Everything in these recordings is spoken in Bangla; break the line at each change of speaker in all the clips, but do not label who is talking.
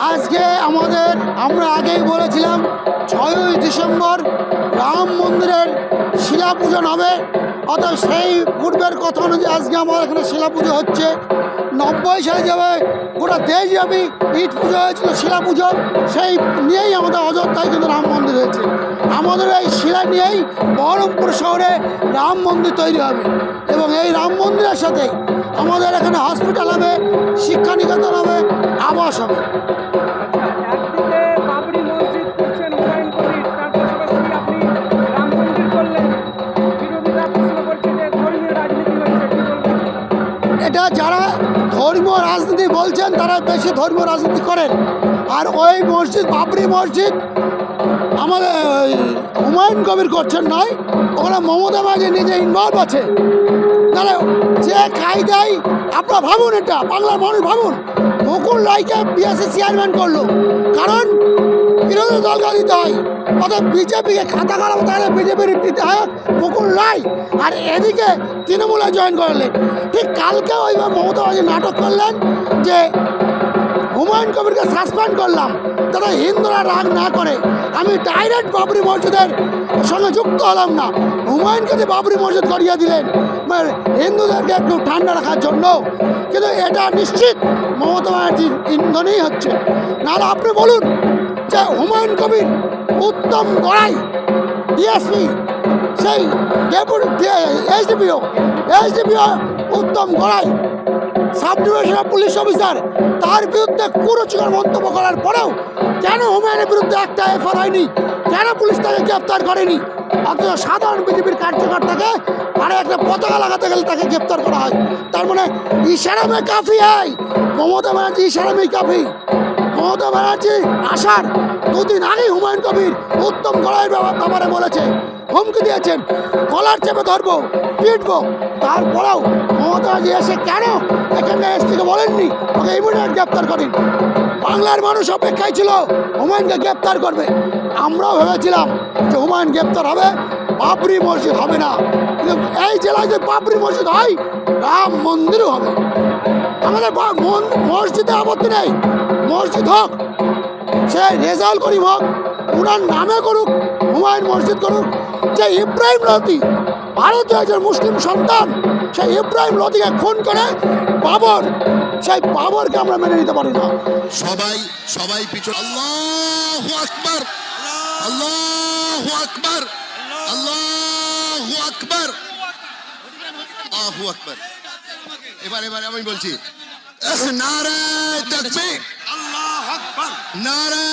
আজকে আমাদের, আমরা আগেই বলেছিলাম, ছয়ই ডিসেম্বর রাম মন্দিরের শিলা পূজন হবে। অর্থাৎ সেই পূর্বের কথা অনুযায়ী আজকে আমার এখানে শিলা পুজো হচ্ছে। নব্বই সালে যাবে গোটা দেশব্যাপী ইট পুজো হয়েছিল শিলা পুজো সেই নিয়েই আমাদের অযোধ্যায় কিন্তু রাম মন্দির হয়েছে। আমাদের এই শিলা নিয়েই বহরমপুর শহরে রাম মন্দির তৈরি হবে। এবং এই রাম মন্দিরের সাথে আমাদের এখানে হসপিটাল হবে শিক্ষা নিকেতন হবে হবে
বলবেন?
এটা যারা ধর্মীয় রাজনীতি বলছেন তারা বেশি ধর্মীয় রাজনীতি করেন। আর ওই মসজিদ বাবরি মসজিদ আমাদের হুমায়ুন কবির করছেন নয় ওখানে মমতা ব্যানার্জি নিজে ইনভলভ আছে। তাহলে যে খাই দেয় আপনারা ভাবুন এটা বাংলার মানুষ ভাবুন। মুকুল রায়কে বিএসসি চেয়ারম্যান করল। কারণ বিরোধী দলকে দিতে হয়। অর্থাৎ বিজেপিকে খাতা খারাপ তাহলে বিজেপির বিধায়ক মুকুল রায়। আর এদিকে তৃণমূলে জয়েন করলেন। ঠিক কালকে ওইভাবে মমতা নাটক করলেন যে হুমায়ুন কবিরকে সাসপেন্ড করলাম। তারা হিন্দুরা রাগ না করে। আমি ডাইরেক্ট বাবরি মসজিদের সঙ্গে যুক্ত হলাম না। হুমায়ুনকে যে বাবরি মসজিদ করিয়ে দিলেন মানে হিন্দুদেরকে একটু ঠান্ডা রাখার জন্য। কিন্তু এটা নিশ্চিত মমতা ব্যানার্জির ইন্ধনেই হচ্ছে। নাহলে আপনি বলুন যে হুমায়ুন কবির উত্তম গড়াই, ডিএসপি, সেই deputy HDPO HDPO Uttam Gorai. Sub divisional police officer তার বিরুদ্ধে কুরুচিকর মন্তব্য করার পরেও কেন হুমায়ুনের বিরুদ্ধে একটা এফআর হয়নি? কেন পুলিশ তাকে গ্রেপ্তার করেনি? অথচ সাধারণ বিজেপির কার্যকর্তাকে আরে একটা পতাকা লাগাতে গেলে তাকে গ্রেপ্তার করা হয়। তার মানে ইশারা মে কাফি হয় মমতা ব্যানার্জি ইশারা মে কাফি। মমতা ব্যানার্জি আসার দুদিন আগেই হুমায়ুন কবির উত্তম গড়াইয়ের ব্যাপারে বলেছে। হুমকি দিয়েছেন। কলার চেপে ধরবো, পিটবো। তারপরেও মমতা ব্যানার্জি এসে কেন এখানে এস থেকে বলেননি? ওকে ইমিডিয়েট গ্রেপ্তার করেন। বাংলার মানুষ অপেক্ষায় ছিল, হুমায়ুনকে গ্রেপ্তার করবে। আমরাও ভেবেছিলাম যে হুমায়ুন গ্রেপ্তার হবে, বাবরি মসজিদ হবে না। এই জেলায় যদি বাবরি মসজিদ হয়, রাম মন্দিরও হবে। আমাদের মসজিদে আপত্তি নেই। মসজিদ হোক, সে রেজাল করিম হোক, উনার নামে করুক হুমায়ুন মসজিদ করুক যে ইব্রাহিম লোধি ভারতীয় একজন মুসলিম সন্তান, সেই ইব্রাহিম লোধিকে খুন করে বাবর, সেই বাবরকে আমরা মেনে নিতে পারি না।
সবাই সবাই পিছনে, আল্লাহু আকবার আল্লাহু আকবার আল্লাহু আকবার আল্লাহু আকবার। এবার এবার আমি বলছি নারে তাকবীর। আল্লাহু আকবার নারে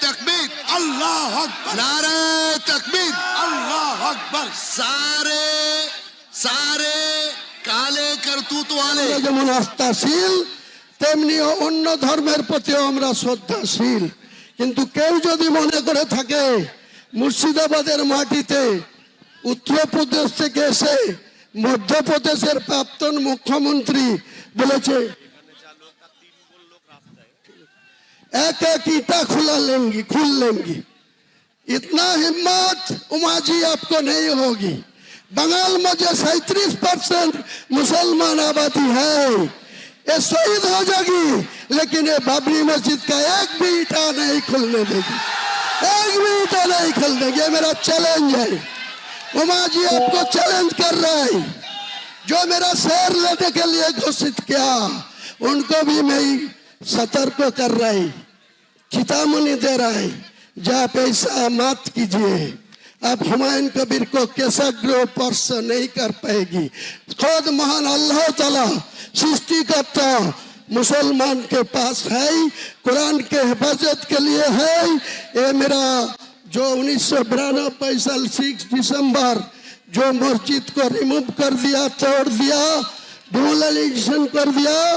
তাকবীর, আল্লাহু আকবার। নারে তাকবীর, আল্লাহু আকবার। সারে সারে, কালে করতুত ওয়ালে।
যেমন আস্থাশীল, তেমনি অন্য ধর্মের প্রতিও আমরা শ্রদ্ধাশীল। কিন্তু কেউ যদি মনে করে থাকে, মুর্শিদাবাদের মাটিতে উত্তরপ্রদেশ থেকে এসে মধ্যপ্রদেশের প্রাক্তন মুখ্যমন্ত্রী বলেছে एक एक ईटा खुला लेंगी, खुल लेंगी। इतना हिम्मत उमा जी आपको नहीं होगी। बंगाल में जो सैतीस परसेंट मुसलमान आबादी है, ये शहीद हो जाएगी, लेकिन ये बाबरी मस्जिद का एक भी ईटा नहीं खुलने देगी। एक भी ईटा नहीं खुलने ये मेरा चैलेंज है। उमा जी आपको चैलेंज कर रहा है। जो मेरा शेर लेने के लिए घोषित किया, उनको भी मैं सतर्क कर रहा चेतावनी दे रहा है जब ऐसा मत कीजिए। अब हुमायूं कबीर को कैसा ग्रोह स्पर्श नहीं कर पाएगी। खुद महान अल्लाह ताला, सृष्टि करता, मुसलमान के पास है, कुरान के हिफाजत के लिए है। ये मेरा, जो उन्नीस सौ बिरानबे साल सिक्स दिसंबर, जो मस्जिद को रिमूव कर दिया, तोड़ दिया डिमोलिशन कर दिया